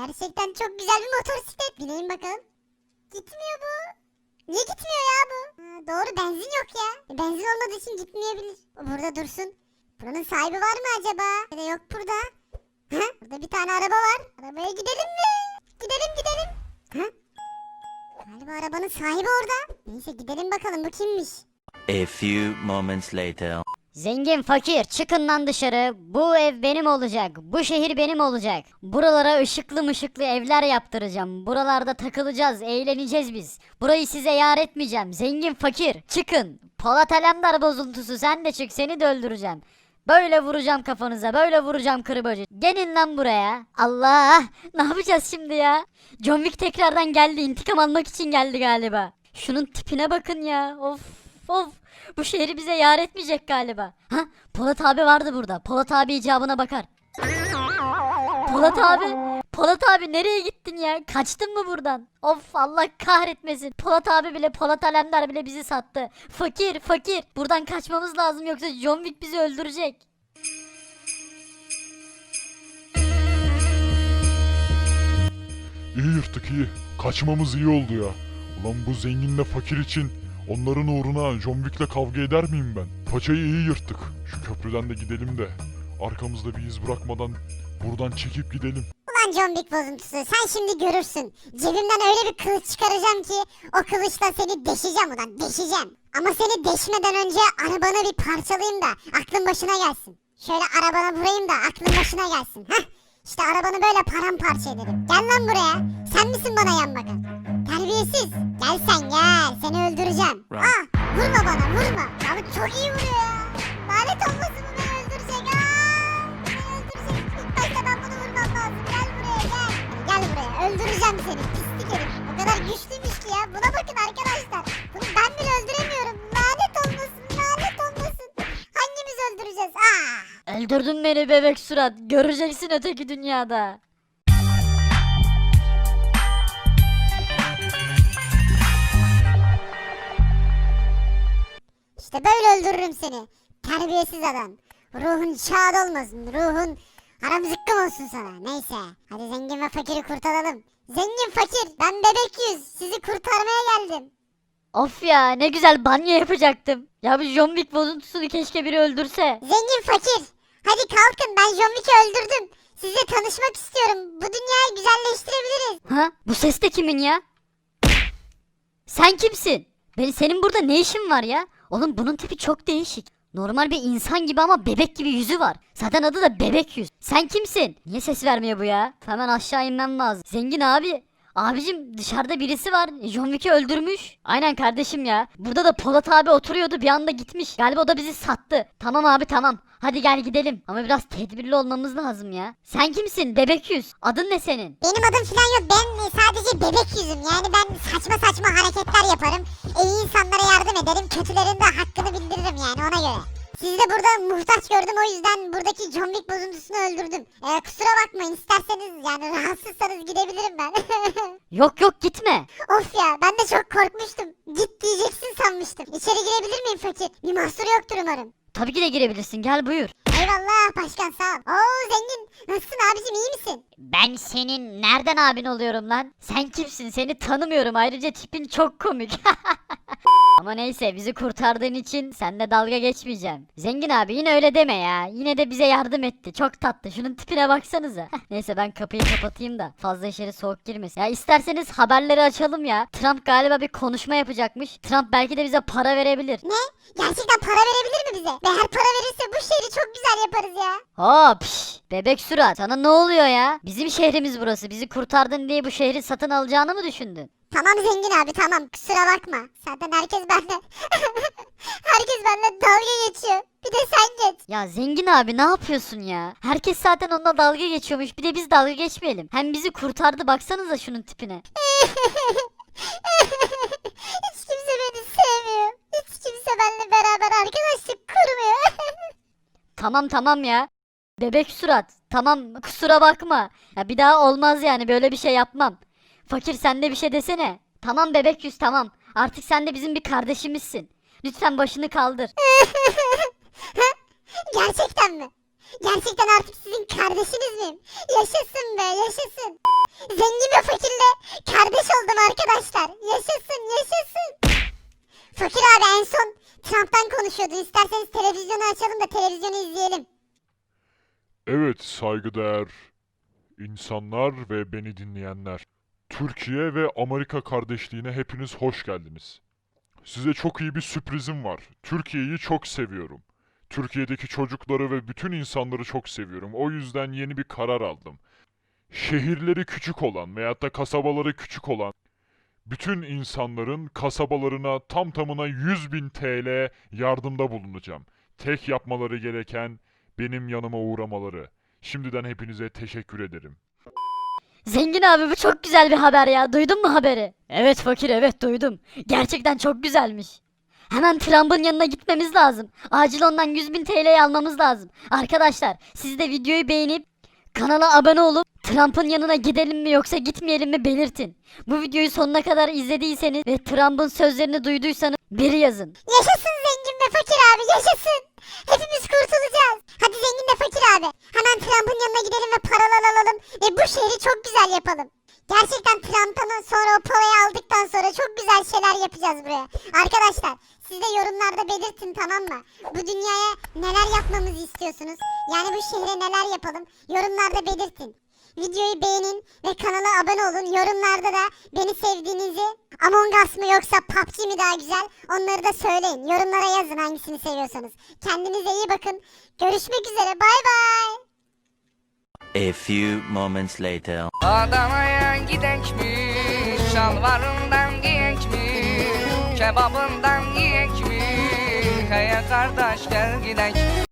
Gerçekten çok güzel bir motosiklet. Bineyim bakalım. Gitmiyor bu. Niye gitmiyor ya bu? Ha, doğru benzin yok ya. E, Benzin olmadığı için gitmeyebilir. O burada dursun. Buranın sahibi var mı acaba? Ya da yok burada. Ha? Burada bir tane araba var. Arabaya gidelim mi? Gidelim gidelim. Ha? Galiba arabanın sahibi orada. Neyse gidelim bakalım bu kimmiş? A few moments later. Zengin fakir çıkın lan dışarı. Bu ev benim olacak. Bu şehir benim olacak. Buralara ışıklı mışıklı evler yaptıracağım. Buralarda takılacağız, eğleneceğiz biz. Burayı size yar etmeyeceğim. Zengin fakir çıkın. Polat Alemdar bozuntusu sen de çık seni de öldüreceğim. Böyle vuracağım kafanıza böyle vuracağım kırbacı. Gelin lan buraya. Allah ne yapacağız şimdi ya? John Wick tekrardan geldi intikam almak için geldi galiba. Şunun tipine bakın ya. Of of. Bu şehri bize yar etmeyecek galiba. Ha? Polat abi vardı burada. Polat abi icabına bakar. Polat abi. Polat abi nereye gittin ya? Kaçtın mı buradan? Of Allah kahretmesin. Polat abi bile Polat Alemdar bile bizi sattı. Fakir fakir. Buradan kaçmamız lazım yoksa John Wick bizi öldürecek. İyi yırttık iyi. Kaçmamız iyi oldu ya. Ulan bu zenginle fakir için onların uğruna John Wick'le kavga eder miyim ben? Paçayı iyi yırttık. Şu köprüden de gidelim de arkamızda bir iz bırakmadan buradan çekip gidelim. Ulan John Wick bozuntusu sen şimdi görürsün. Cebimden öyle bir kılıç çıkaracağım ki o kılıçla seni deşeceğim ulan deşeceğim. Ama seni deşmeden önce arabanı bir parçalayayım da aklın başına gelsin. Şöyle arabana vurayım da aklın başına gelsin. Heh işte arabanı böyle paramparça ederim. Gel lan buraya. Sen misin bana yan bakan? Terbiyesiz. Gel sen gel. Seni öldüreceğim. Aa, vurma bana vurma. Ya bu çok iyi vuruyor ya. Lanet olmasın bu beni öldürecek. Aa, beni öldürecek. İlk başta ben bunu vurmam lazım. Gel buraya gel. Gel buraya. Öldüreceğim seni. Pislik herif. O kadar güçlüymüş ki ya. Buna bakın arkadaşlar. Bunu ben bile öldüremiyorum. Lanet olmasın. Lanet olmasın. Hangimiz öldüreceğiz? Aa. Öldürdün beni bebek surat. Göreceksin öteki dünyada. İşte böyle öldürürüm seni. Terbiyesiz adam. Ruhun şad olmasın. Ruhun haram zıkkım olsun sana. Neyse. Hadi zengin ve fakiri kurtaralım. Zengin fakir. Ben bebek yüz. Sizi kurtarmaya geldim. Of ya ne güzel banyo yapacaktım. Ya bu John Wick bozuntusunu keşke biri öldürse. Zengin fakir. Hadi kalkın ben John Wick'i öldürdüm. Size tanışmak istiyorum. Bu dünyayı güzelleştirebiliriz. Ha? Bu ses de kimin ya? Sen kimsin? Benim senin burada ne işin var ya? Oğlum bunun tipi çok değişik. Normal bir insan gibi ama bebek gibi yüzü var. Zaten adı da bebek yüz. Sen kimsin? Niye ses vermiyor bu ya? Hemen aşağı inmem lazım. Zengin abi. Abicim dışarıda birisi var. John Wick'i öldürmüş. Aynen kardeşim ya. Burada da Polat abi oturuyordu bir anda gitmiş. Galiba o da bizi sattı. Tamam abi tamam. Hadi gel gidelim. Ama biraz tedbirli olmamız lazım ya. Sen kimsin? Bebek yüz. Adın ne senin? Benim adım falan yok. Ben sadece bebek yüzüm. Yani ben saçma saçma hareketler yaparım. İyi insanlara ederim. Kötülerin de hakkını bildiririm yani ona göre. Sizi de burada muhtaç gördüm o yüzden buradaki Wick bozuntusunu öldürdüm. Ee, kusura bakmayın isterseniz yani rahatsızsanız gidebilirim ben. Yok yok gitme. of ya ben de çok korkmuştum. Git diyeceksin sanmıştım. İçeri girebilir miyim fakir? Bir mahsur yoktur umarım. Tabii ki de girebilirsin. Gel buyur. Eyvallah başkan sağ ol. Oo zengin. Nasılsın abicim iyi misin? Ben senin nereden abin oluyorum lan? Sen kimsin? Seni tanımıyorum. Ayrıca tipin çok komik. Ama neyse bizi kurtardığın için seninle dalga geçmeyeceğim. Zengin abi yine öyle deme ya. Yine de bize yardım etti. Çok tatlı. Şunun tipine baksanıza. neyse ben kapıyı kapatayım da fazla içeri soğuk girmesin. Ya isterseniz haberleri açalım ya. Trump galiba bir konuşma yapacakmış. Trump belki de bize para verebilir. Ne? Gerçekten para verebilir mi bize? Ve her para verirse bu şehri çok güzel yaparız ya. Hop bebek surat sana ne oluyor ya? Bizim şehrimiz burası. Bizi kurtardın diye bu şehri satın alacağını mı düşündün? Tamam zengin abi tamam kusura bakma. Zaten herkes bende. herkes bende dalga geçiyor. Bir de sen geç. Ya zengin abi ne yapıyorsun ya? Herkes zaten onunla dalga geçiyormuş. Bir de biz dalga geçmeyelim. Hem bizi kurtardı baksanıza şunun tipine. Hiç kimse beni sevmiyor. Hiç kimse benimle beraber arkadaşlık kurmuyor. Tamam tamam ya. Bebek surat. Tamam kusura bakma. Ya bir daha olmaz yani böyle bir şey yapmam. Fakir sen de bir şey desene. Tamam bebek yüz tamam. Artık sen de bizim bir kardeşimizsin. Lütfen başını kaldır. Gerçekten mi? Gerçekten artık sizin kardeşiniz miyim? Yaşasın be yaşasın. Zengin ve fakirle kardeş oldum arkadaşlar. Yaşasın yaşasın. Fakir abi en son Trump'tan konuşuyordu. İsterseniz televizyonu açalım da televizyonu izleyelim. Evet saygıdeğer insanlar ve beni dinleyenler. Türkiye ve Amerika kardeşliğine hepiniz hoş geldiniz. Size çok iyi bir sürprizim var. Türkiye'yi çok seviyorum. Türkiye'deki çocukları ve bütün insanları çok seviyorum. O yüzden yeni bir karar aldım. Şehirleri küçük olan veyahut da kasabaları küçük olan bütün insanların kasabalarına tam tamına 100 bin TL yardımda bulunacağım. Tek yapmaları gereken benim yanıma uğramaları. Şimdiden hepinize teşekkür ederim. Zengin abi bu çok güzel bir haber ya. Duydun mu haberi? Evet fakir evet duydum. Gerçekten çok güzelmiş. Hemen Trump'ın yanına gitmemiz lazım. Acil ondan 100 bin TL almamız lazım. Arkadaşlar siz de videoyu beğenip kanala abone olup Trump'ın yanına gidelim mi yoksa gitmeyelim mi belirtin. Bu videoyu sonuna kadar izlediyseniz ve Trump'ın sözlerini duyduysanız biri yazın. Yaşasın ve fakir abi yaşasın. Hepimiz kurtulacağız. Hadi zengin ve fakir abi. Hemen Trump'ın yanına gidelim ve paralar alalım. Ve bu şehri çok güzel yapalım. Gerçekten Trump'tan sonra o parayı aldıktan sonra çok güzel şeyler yapacağız buraya. Arkadaşlar siz de yorumlarda belirtin tamam mı? Bu dünyaya neler yapmamızı istiyorsunuz? Yani bu şehre neler yapalım? Yorumlarda belirtin. Videoyu beğenin ve kanala abone olun. Yorumlarda da beni sevdiğinizi Among Us mı yoksa PUBG mi daha güzel onları da söyleyin. Yorumlara yazın hangisini seviyorsanız. Kendinize iyi bakın. Görüşmek üzere. Bay bay. A few moments later. Adana'ya gidekmiş Şalvarından giyekmiş Kebabından yiyek mi Hey kardeş gel gidek